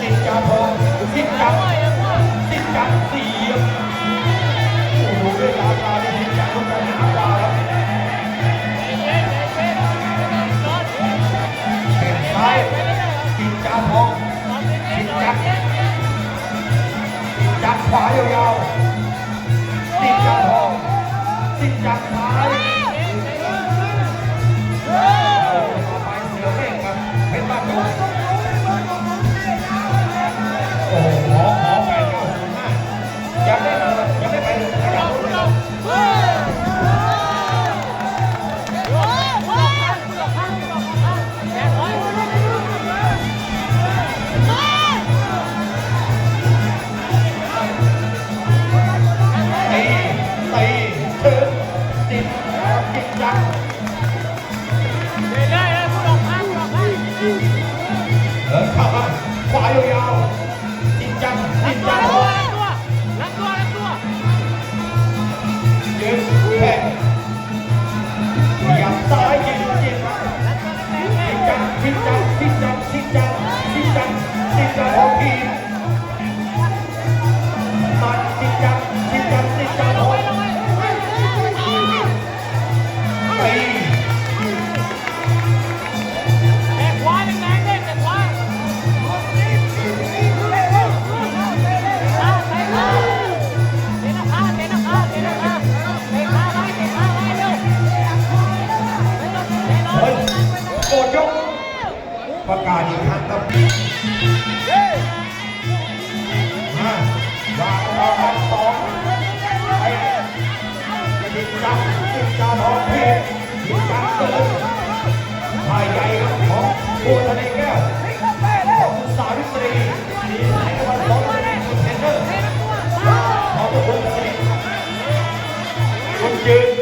สิทธิ์กรรมสิทธิ์กรรม ครับเด็กยักษ์เดินได้เลยผู้ดอกพันดอกพันเออเข้ามาขวายาวๆ ประกาศอีกครั้งครับาสามต่อสองไปกระดิ่งจับจิตตาของเพชรจิตตาเกิดภายใหญ่ครับของโบทะเลแก้วของสาวิตรีมีไหลวันของคุณเทนเนอร์ขงคุณสิคุณยื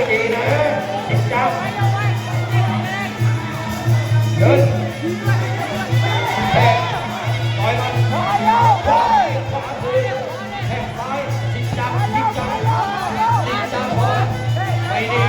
ให้ดีนะจิบจับเดินแทงต่อยมันขวาขวาแทงสิบจับจิบจับจิบจับพอไปดี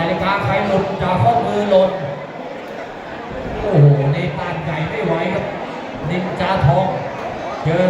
นาฬิกาใครหลุดจากข้อมือหล่นโอ้โหในปานใหญ่ไม่ไหวครับนินจาทองเจอ